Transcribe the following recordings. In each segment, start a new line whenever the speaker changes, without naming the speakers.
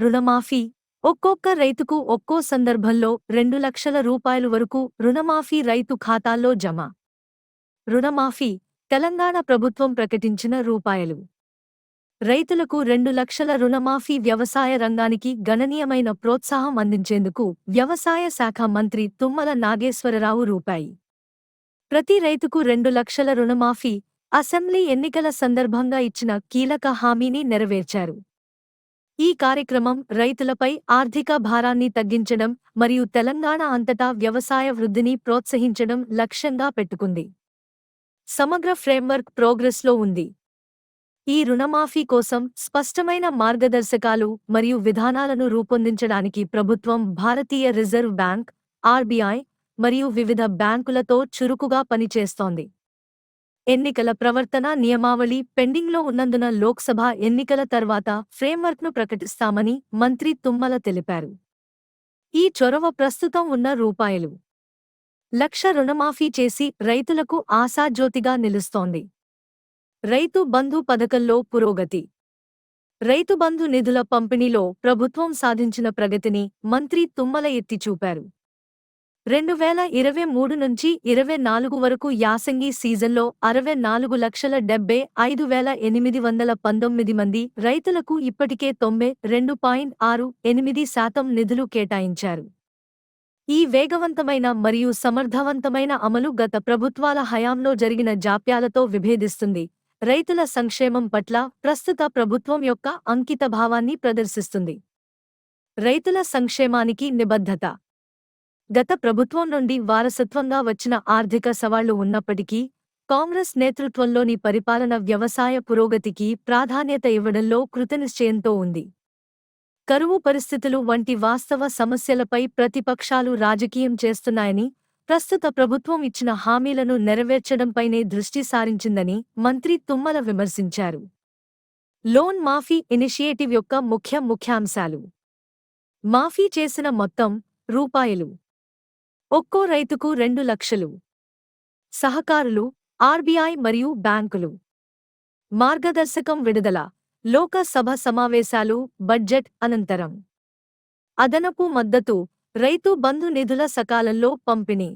రుణమాఫీ. ఒక్కొక్క రైతుకు ఒక్కో సందర్భంలో రెండు లక్షల రూపాయలు వరకు రుణమాఫీ రైతు ఖాతాల్లో జమ. రుణమాఫీ. తెలంగాణ ప్రభుత్వం ప్రకటించిన రూపాయలు. రైతులకు రెండు లక్షల రుణమాఫీ వ్యవసాయ రంగానికి గణనీయమైన ప్రోత్సాహం అందించేందుకు వ్యవసాయ శాఖ మంత్రి తుమ్మల నాగేశ్వరరావు రూపాయి. ప్రతి రైతుకు రెండు లక్షల రుణమాఫీ. అసెంబ్లీ ఎన్నికల సందర్భంగా ఇచ్చిన కీలక హామీని నెరవేర్చారు. ఈ కార్యక్రమం రైతులపై ఆర్థిక భారాన్ని తగ్గించడం మరియు తెలంగాణ అంతటా వ్యవసాయ వృద్ధిని ప్రోత్సహించడం లక్ష్యంగా పెట్టుకుంది. సమగ్ర ఫ్రేమ్వర్క్ ప్రోగ్రెస్లో ఉంది. ఈ రుణమాఫీ కోసం స్పష్టమైన మార్గదర్శకాలు మరియు విధానాలను రూపొందించడానికి ప్రభుత్వం భారతీయ రిజర్వ్ బ్యాంక్ ఆర్బీఐ మరియు వివిధ బ్యాంకులతో చురుకుగా పనిచేస్తోంది. ఎన్నికల ప్రవర్తన నియమావళి పెండింగ్లో ఉన్నందున లోక్సభ ఎన్నికల తర్వాత ఫ్రేమ్వర్క్ను ప్రకటిస్తామని మంత్రి తుమ్మల తెలిపారు. ఈ చొరవ ప్రస్తుతం ఉన్న రూపాయలు. లక్ష రుణమాఫీ చేసి రైతులకు ఆశాజ్యోతిగా నిలుస్తోంది. రైతు బంధు పథకంలో పురోగతి. రైతు బంధు నిధుల పంపిణీలో ప్రభుత్వం సాధించిన ప్రగతిని మంత్రి తుమ్మల ఎత్తిచూపారు. రెండు వేల ఇరవై మూడు నుంచి ఇరవై నాలుగు వరకు యాసంగి సీజన్లో అరవై నాలుగు లక్షల డెబ్బై ఐదు వేల ఎనిమిది వందల పంతొమ్మిది మంది రైతులకు ఇప్పటికే తొంభై రెండు పాయింట్ ఆరు ఎనిమిది శాతం నిధులు కేటాయించారు. ఈ వేగవంతమైన మరియు సమర్థవంతమైన అమలు గత ప్రభుత్వాల హయాంలో జరిగిన జాప్యాలతో విభేదిస్తుంది. రైతుల సంక్షేమం పట్ల ప్రస్తుత ప్రభుత్వం యొక్క అంకితభావాన్ని ప్రదర్శిస్తుంది. రైతుల సంక్షేమానికి నిబద్ధత గత ప్రభుత్వం నుండి వారసత్వంగా వచ్చిన ఆర్థిక సవాళ్ళు ఉన్నప్పటికీ కాంగ్రెస్ నేతృత్వంలోని పరిపాలన వ్యవసాయ పురోగతికి ప్రాధాన్యత ఇవ్వడంలో కృతనిశ్చయంతో ఉంది. కరువు పరిస్థితులు వంటి వాస్తవ సమస్యలపై ప్రతిపక్షాలు రాజకీయం చేస్తున్నాయని ప్రస్తుత ప్రభుత్వం ఇచ్చిన హామీలను నెరవేర్చడంపైనే దృష్టి సారించిందని మంత్రి తుమ్మల విమర్శించారు. లోన్ మాఫీ ఇనిషియేటివ్ యొక్క ముఖ్య ముఖ్యాంశాలు. మాఫీ చేసిన మొత్తం రూపాయలు ఒక్కో రైతుకు రెండు లక్షలు. సహకారులు ఆర్బీఐ మరియు బ్యాంకులు. మార్గదర్శకం విడుదల లోకసభ సమావేశాలు బడ్జెట్ అనంతరం. అదనపు మద్దతు రైతు బంధు నిధుల సకాలంలో పంపిణీ.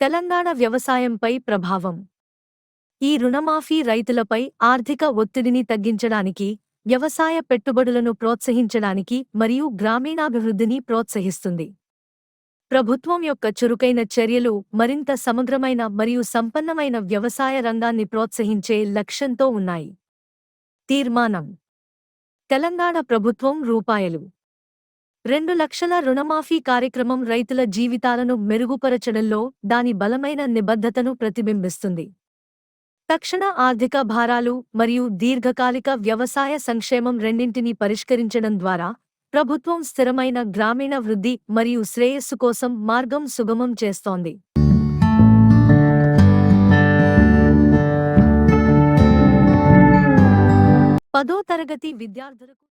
తెలంగాణ వ్యవసాయంపై ప్రభావం. ఈ రుణమాఫీ రైతులపై ఆర్థిక ఒత్తిడిని తగ్గించడానికి వ్యవసాయ పెట్టుబడులను ప్రోత్సహించడానికి మరియు గ్రామీణాభివృద్ధిని ప్రోత్సహిస్తుంది. ప్రభుత్వం యొక్క చురుకైన చర్యలు మరింత సమగ్రమైన మరియు సంపన్నమైన వ్యవసాయ రంగాన్ని ప్రోత్సహించే లక్ష్యంతో ఉన్నాయి. తీర్మానం. తెలంగాణ ప్రభుత్వం రూపాయలు. రెండు లక్షల రుణమాఫీ కార్యక్రమం రైతుల జీవితాలను మెరుగుపరచడంలో దాని బలమైన నిబద్ధతను ప్రతిబింబిస్తుంది. తక్షణ ఆర్థిక భారాలు మరియు దీర్ఘకాలిక వ్యవసాయ సంక్షేమం రెండింటినీ పరిష్కరించడం ద్వారా ప్రభుత్వం స్థిరమైన గ్రామీణ వృద్ధి మరియు శ్రేయస్సు కోసం మార్గం సుగమం చేస్తోంది. పదో తరగతి విద్యార్థులకు